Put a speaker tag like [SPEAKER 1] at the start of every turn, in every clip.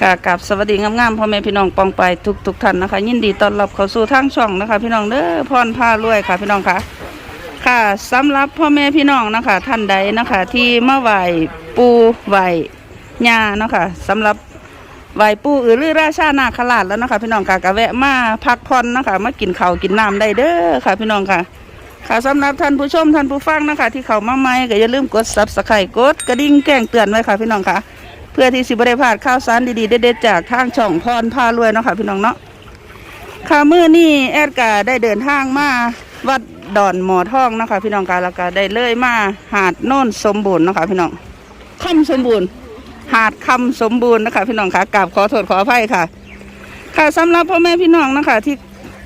[SPEAKER 1] ค่ะกับสวัสดีงามๆพ่อแม่พี่น้องปองไปทุกทุกๆท่านนะคะ ยินดีต้อนรับเข้าสู่ทางช่องนะคะ พี่น้องเด้อพรพารวยค่ะ พี่น้องค่ะ ค่ะสำหรับพ่อแม่พี่น้องนะคะ ท่านใดนะคะ ที่มาไหวปูไหว้ย่าเนาะคะสำหรับไหวปูอือรือราชานาคราชแล้วนะคะ พี่น้องค่ะก็แวะมาพักผ่อนนะคะมากินข้าวกินน้ำได้เด้อค่ะ พี่น้องค่ะค่ะสำหรับท่านผู้ชมท่านผู้ฟังนะคะ ที่เขามาใหม่ก็อย่าลืมกดซับสไครต์กดกระดิ่งแจ้งเตือนไว้ค่ะ พี่น้องค่ะ เพื่อที่สิบได้พลาดข่าวสารดีๆเด็ดๆจากทางช่องพรพารวยเนาะค่ะพี่น้องเนาะค่ะมื้อนี้แอดกาได้เดินทางมาวัดดอนหมอทองนะคะพี่น้องกาล้วก็ได้เลยมาหาดโน่นสมบูรณ์นะคะพี่น้องคำสมบูรณ์ หาดคำสมบูรณ์นะคะพี่น้องค่ะกราบขอโทษขออภัยค่ะ ค่ะสำหรับพ่อแม่พี่น้องนะคะที่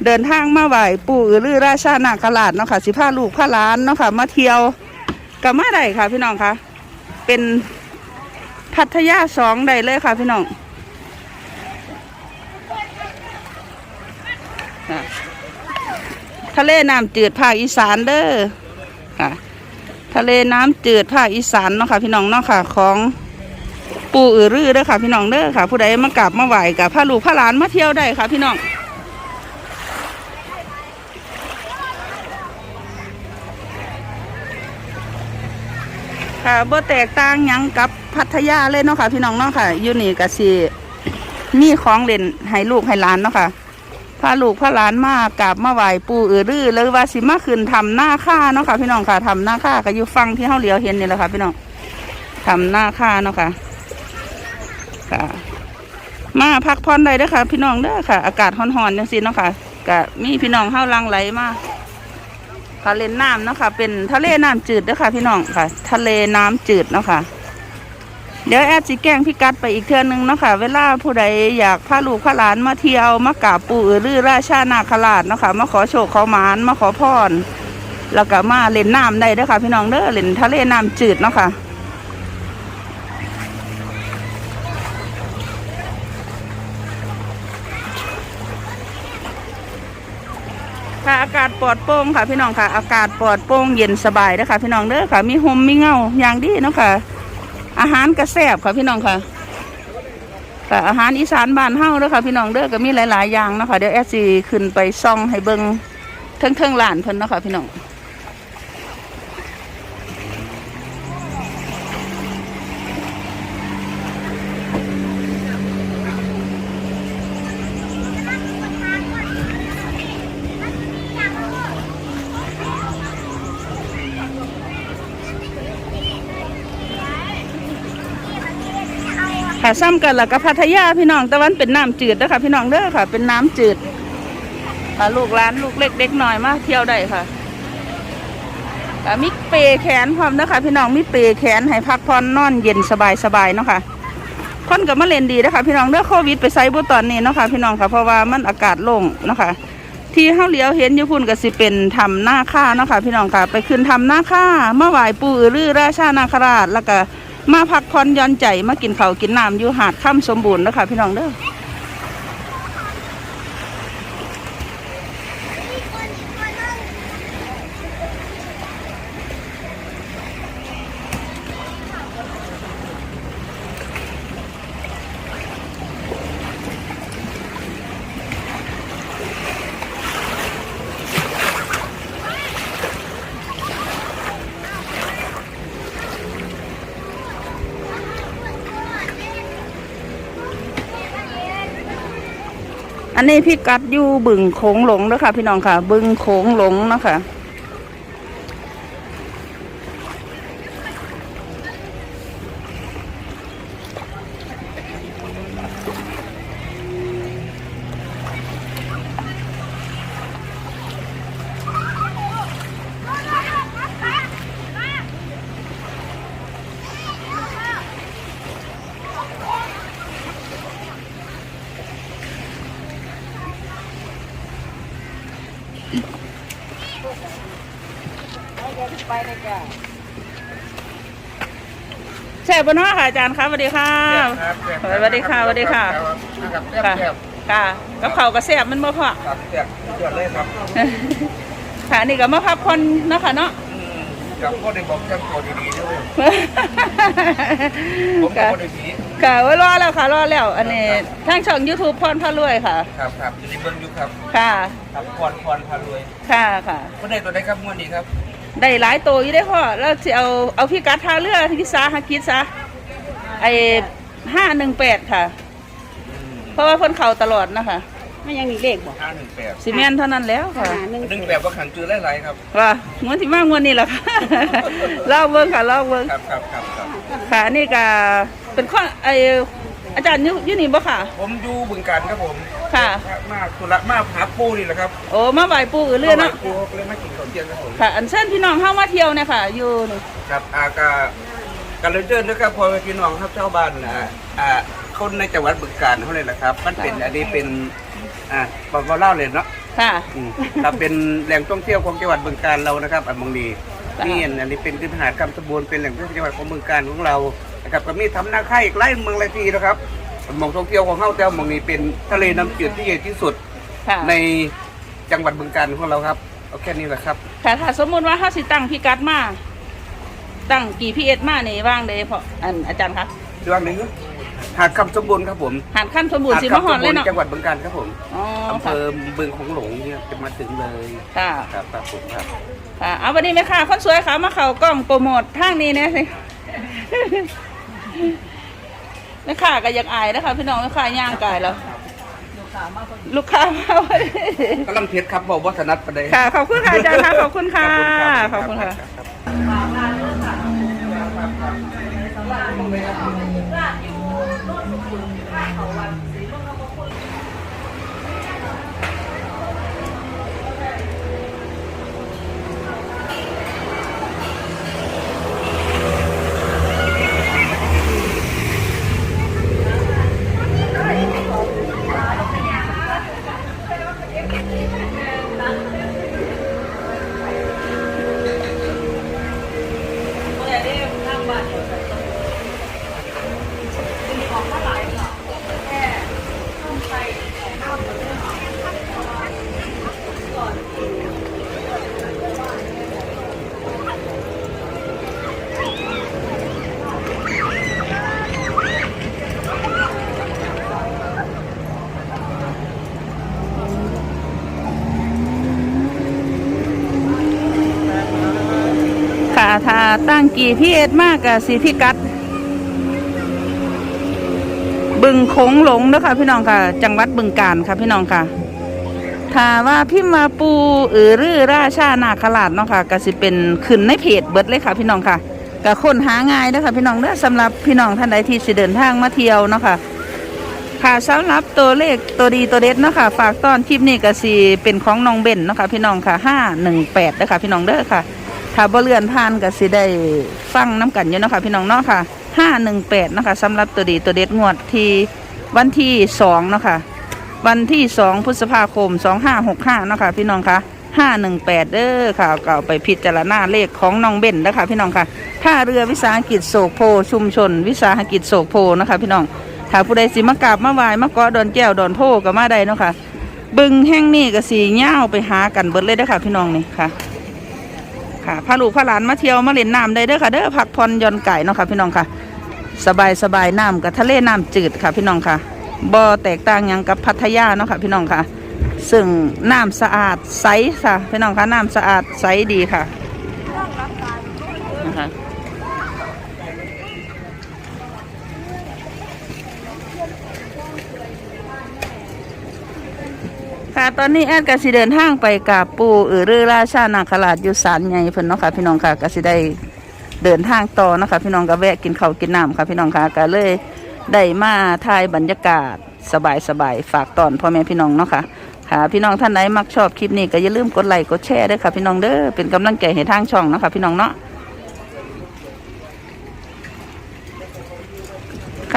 [SPEAKER 1] เดินทางมาไหว้ปู่อือรือราชานาคราชเนาะค่ะสิพาลูกพาหลานเนาะค่ะมาเที่ยวกับมาได้ค่ะพี่น้องค่ะเป็น พัทยาสองได้เลยค่ะพี่น้องทะเลน้ำจืดภาคอีสานเด้อค่ะทะเลน้ำจืดภาคอีสานเนาะค่ะพี่น้องเนาะค่ะ ของปูอือรือเด้อค่ะ พี่น้องเด้อค่ะ ผู้ใดมากราบมาไหว้กับพาลูกพาหลานมาเที่ยวได้ค่ะ พี่น้อง ค่ะบ่แตกต่างหยังกับพัทยาเลยเนาะค่ะ พี่น้องเนาะค่ะอยู่นี่ก็สิมีของเล่นให้ลูกให้หลานเนาะค่ะพาลูกพาหลานมากราบมาไหว้ปู่อือรือ หรือว่าสิมาขึ้นทำหน้าค่าเนาะค่ะ พี่น้องค่ะทำหน้าค่าก็อยู่ฟังที่เฮาเหลียวเห็นนี่แหละค่ะ พี่น้องทำหน้าค่าเนาะค่ะค่ะ มาพักผ่อนได้เด้อค่ะ พี่น้องเด้อค่ะ อากาศร้อนๆจังซี่เนาะค่ะก็มีพี่น้องเฮาลังไหลมา ค่ะเลนน้ำเนาะค่ะ เป็นทะเลน้ำจืดด้อค่ะ พี่น้องค่ะ ทะเลน้ำจืดเนาะค่ะ เดี๋ยวแอดสีแกงพี่กัดไปอีกเทื่อนึงเนาะค่ะ เวลาผู้ใดอยากพาลูกพาหลานมาเที่ยวมากราบปู่อือรือราชานาคราชเนาะค่ะ มาขอโชคขอหมานมาขอพรแล้วก็มาเล่นน้ำได้ด้วยค่ะ พี่น้องเด้อเล่นทะเลน้ำจืดเนาะค่ะากาศปลอดโปร่งค่ะ พี่น้องค่ะ อากาศปลอดโปร่งเย็นสบายนะคะพี่น้องเด้อค่ะ มีหมมีเงาอย่างดีเนาะค่ะ อาหารกระแซบค่ะพี่น้องค่ะค่ะอาหารอีสานบ้านเฮาเด้อค่ะ พี่น้องเด้อก็มีหลาย ๆ อย่างเนาะค่ะเดี๋ยวแอดสิขึ้นไปซ่องให้เบิ่งเทิงๆหลานเพิ่นเนาะค่ะพี่น้อง ค่ะซ้ำกันแล้วก็พัทยาพี่น้องแต่วันเป็นน้ำจืดเด้อค่ะพี่น้องเด้อค่ะ เป็นน้ำจืดค่ะลูกหลานลูกเล็กเด็กน้อยมาเที่ยวได้ค่ะค่ะมีเปแขนพร้อมเด้อค่ะพี่น้องมีเปแขนให้พักผ่อนนอนเย็นสบายสบายเนาะค่ะคนกับมาเล่นดีนะคะพี่น้องเด้อโควิดไปไซบุตอนนี้เนาะค่ะพี่น้องค่ะเพราะว่ามันอากาศโล่งเนาะค่ะที่เฮาเลี้ยวเห็นอยู่พุ่นก็สิเป็นทำหน้าค่าเนาะค่ะพี่น้องค่ะ ไปขึ้นทำหน้าค่ามาไหวปูอือรือราชานาคราชแล้วก็ มาพักผ่อนย้อนใจมากินข้าวกินน้ำอยู่หาดค่ำสมบูรณ์นะคะพี่น้องเด้อ นนี้พี่กัดอยู่บึงโขงหลงนะค่ะพี่น้องค่ะ บึงโขงหลงนะคะ แซ่บปะเนาะค่ะอาจารย์ครับสวัสดีค่ะสวัสดีค่ะสวัสดีค่ะ
[SPEAKER 2] ครับแซ่บ
[SPEAKER 1] ค่ะ
[SPEAKER 2] แซ่บ
[SPEAKER 1] ค่ะกับเขาวก็แซ่บมันบ่พอ
[SPEAKER 2] ครับแซ่บยอดเลยครับ
[SPEAKER 1] ค่ะนี่ก็มาพักผ่อนเนาะค่ะเนาะ
[SPEAKER 2] อืมกับพ่อได้บอกจังตัวดีๆด้วยผมก็
[SPEAKER 1] ค่ะ
[SPEAKER 2] บ่ได้ผี
[SPEAKER 1] ค่ะไว้รอแล้วค่ะรอแล้วอันนี้ทางช่อง YouTube พรพารวยค่ะ
[SPEAKER 2] ครับครับอยู่ในเบิ้งอยู่ครับ
[SPEAKER 1] ค่ะ
[SPEAKER 2] ครับพรพรพารวย
[SPEAKER 1] ค่ะค่ะ
[SPEAKER 2] คนได้ตัวได้ครับงวดนี้ครับ
[SPEAKER 1] ได้หลายตัวอยู่ได้พ่อแล้วสิเอาเอาพี่กัดทาเรือที่สาหากิจซะไอห้าหนึ่งแปดค่ะ เพราะว่าคนเข่าตลอดนะคะ
[SPEAKER 3] ไม่ยังมีเลขบอก
[SPEAKER 2] ห้าหนึ่งแปด
[SPEAKER 1] ซีเมนเท่านั้นแล้วค่ะ
[SPEAKER 3] หาหนึ่ง
[SPEAKER 2] หนึ่งแปดว่าขันจือหลายๆครับ
[SPEAKER 1] ว่างวดที่มากงวดนี้แหละค่ะเล่าเบิ้งค่ะเล่าเบิ้ง
[SPEAKER 2] ครับครับครับครับ
[SPEAKER 1] ค่ะนี่ก็เป็นข้อไอ อาจารย์อยุยุนี่บ่ค่ะ
[SPEAKER 2] ผมอยู่บึงการครับผม
[SPEAKER 1] ค่ะ
[SPEAKER 2] มากธุระมากหาปูนี่แหละครับ
[SPEAKER 1] โอ้มาไหวปูอื่นเรื่อยเนาะ
[SPEAKER 2] ปูก็เลยมากินข้าวเที่ยงครับผม
[SPEAKER 1] ค่ะ อันเช่นพี่น้องเข้ามาเที่ยวเนี่ยค่ะ อยู่นี่
[SPEAKER 2] ครับอากาการเดินนะครับพอพี่น้องครับเจ้าบ้านอ่าอ่าคนในจังหวัดบึงการเขาเลยแหละครับ มันเป็นอันนี้เป็นอ่าบอกว่าเล่าเลยเนาะ
[SPEAKER 1] ค่ะ
[SPEAKER 2] อืมเราเป็นแหล่งท่องเที่ยวของจังหวัดบึงการเรานะครับอันมงนี
[SPEAKER 1] ค่ะ
[SPEAKER 2] นี่อันนี้เป็นขึ้นหาดคำสมบูรณ์เป็นแหล่งท่องเที่ยวจังหวัดของบึงการของเรา นะครับก็มีทำนาค่ายอีกไล่เมืองไรทีนะครับหมองท่องเที่ยวของเขาแต่ว่ามองนี้เป็นทะเลน้ำจืดที่ใหญ่ที่สุด
[SPEAKER 1] ค่ะ
[SPEAKER 2] ในจังหวัดบึงการของเราครับเอาแค่นี้แหละครับ
[SPEAKER 1] ค่ะถ้าสมมุติว่าเขาสิตั้งพิกัดมาตั้งกี่พีเอสมานี่ว่างเลยเพราะอันอาจารย์คะ
[SPEAKER 2] เรื่องหนึ่งหาดคำสมบูรณ์ครับผม
[SPEAKER 1] หาดขั้นสมบูรณ์
[SPEAKER 2] หาด
[SPEAKER 1] สิ
[SPEAKER 2] คำ
[SPEAKER 1] มาหอนเลย
[SPEAKER 2] สมบูร
[SPEAKER 1] เนาะ
[SPEAKER 2] ณ์จังหวัดบึงการครับผม
[SPEAKER 1] อ๋อ
[SPEAKER 2] อำเภ
[SPEAKER 1] ค่ะ
[SPEAKER 2] อบึงของหลงเนี่ยจะมาถึงเลย
[SPEAKER 1] ค่ะ
[SPEAKER 2] ครับครับผมครับ
[SPEAKER 1] ค่ะเอาวันนี้ไหมค่ะคนสวยค่ะมาเขากล้องโปรโมททางนี้เนี่ยสิ แม่ค้าก็อยากอายนะคะพี่น้องแม่ค้าย่างกายแล้วลูกค้ามาพอดี
[SPEAKER 2] กำลังเพชรครับบอกวัฒนัทประเดี๋ยว
[SPEAKER 1] ค่ะขอบคุณค่ะอาจารย์ค่ะขอบคุณค่ะขอบคุณค่ะค่ะถ้า ตั้งกี่พี่เอ็ดมากกับสีพิกัด บึงโขงหลงนะคะพี่น้องค่ะ จังหวัดบึงการค่ะพี่น้องค่ะถ้าว่าพิมมาปูอือรือราชานาคราชเนาะค่ะก็สิเป็นขึ้นในเพจเบิดเลยค่ะ พี่น้องค่ะก็ค้นหาง่ายนะคะพี่น้องเด้อสำหรับพี่น้องท่านใดที่สิเดินทางมาเที่ยวเนาะค่ะค่ะสำหรับตัวเลขตัวดีตัวเด็ดเนาะค่ะฝากต้อนคลิปนี้ก็สิเป็นของน้องเบนเนาะค่ะพี่น้องค่ะห้าหนึ่งแปดนะคะพี่น้องเด้อค่ะ ถ้าบ่เลื่อนผ่านก็สิได้ฟังน้ำกันอยู่นะคะพี่น้องเนาะค่ะห้าหนึ่งแปดนะคะสำหรับตัวดีตัวเด็ดงวดที่วันที่สองเนาะค่ะวันที่สองพฤษภาคมสองห้าหกห้านะคะพี่น้องค่ะห้าหนึ่งแปดเด้อค่ะก็เอาไปพิจารณาเลขของน้องเบนนะคะพี่น้องค่ะท่าเรือวิสาหกิจโศกโพชุมชน วิสาหกิจโศกโพนะคะพี่น้องถ้าผู้ใดสิมากราบมาไหว้มาเกาะดอนแก้วดอนโพก็มาได้เนาะค่ะบึงแห่งนี้ก็สีเง่าวไปหากันเบิดเลยเด้ค่ะพี่น้องนี่ค่ะ ค่ะพาลูกพาหลานมาเที่ยวมาเล่นน้ำได้เด้อค่ะเด้อพักผ่อนหย่อนไก่เนาะค่ะพี่น้องค่ะ สบายสบายน้ำกับทะเลน้ำจืดค่ะพี่น้องค่ะบ่อแตกต่างอย่างกับพัทยาเนาะค่ะพี่น้องค่ะ ซึ่งน้ำสะอาดใสค่ะพี่น้องค่ะน้ำสะอาดใสดีค่ะนะคะ ค่ะ ตอนนี้แอดกสิเดินทางไปกับปู่อือรือราชานาคราชอยู่ศาลใหญ่เพิ่นเนาะค่ะ พี่น้องค่ะกสิได้เดินทางต่อนะคะ พี่น้องก็แวะกินข้าวกินน้ำค่ะ พี่น้องค่ะก็เลยได้มาถ่ายบรรยากาศสบายๆฝากตอนพ่อแม่พี่น้องเนาะค่ะค่ะ พี่น้องท่านไหนมักชอบคลิปนี้ก็อย่าลืมกดไลค์กดแชร์ด้วยค่ะ พี่น้องเด้อเป็นกำลังใจให้ทางช่องเนาะค่ะพี่น้องเนาะ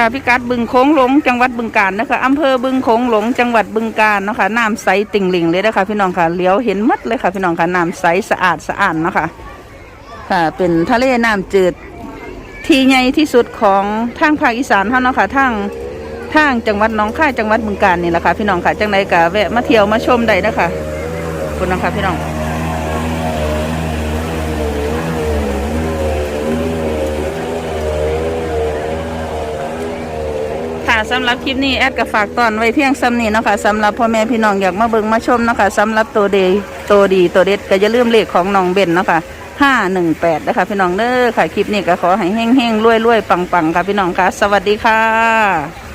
[SPEAKER 1] ค่ะพิกัดบึงโค้งหลงจังหวัดบึงกาฬนะคะอำเภอบึงโค้งหลงจังหวัดบึงกาฬนะคะน้ำใสติ่งหลิงเลยนะคะพี่น้องค่ะเลี้ยวเห็นมัดเลยค่ะพี่น้องค่ะน้ำใสสะอาดสะอาดนะคะค่ะเป็นทะเลน้ำจืดที่ใหญ่ที่สุดของทางภาคอีสานเท่านะค่ะทางทางจังหวัดน้องค่ายจังหวัดบึงกาฬนี่แหละค่ะพี่น้องค่ะจังใดกะแวะมาเที่ยวมาชมได้นะคะคุณนะคะพี่น้อง สำหรับคลิปนี้แอดก็ฝากตอนไว้เพียงซ้ำนี้เนาะค่ะสำหรับพ่อแม่พี่น้องอยากมาเบิ่งมาชมเนาะค่ะสำหรับตัวเดตัวดีตัวเด็ดก็อย่าลืมเลขของน้องเบนเนาะค่ะห้าหนึ่งแปดนะคะพี่น้องเด้อค่ะคลิปนี้ก็ขอให้เฮงเฮงรวยรวยปังปังๆค่ะพี่น้องค่ะ สวัสดีค่ะ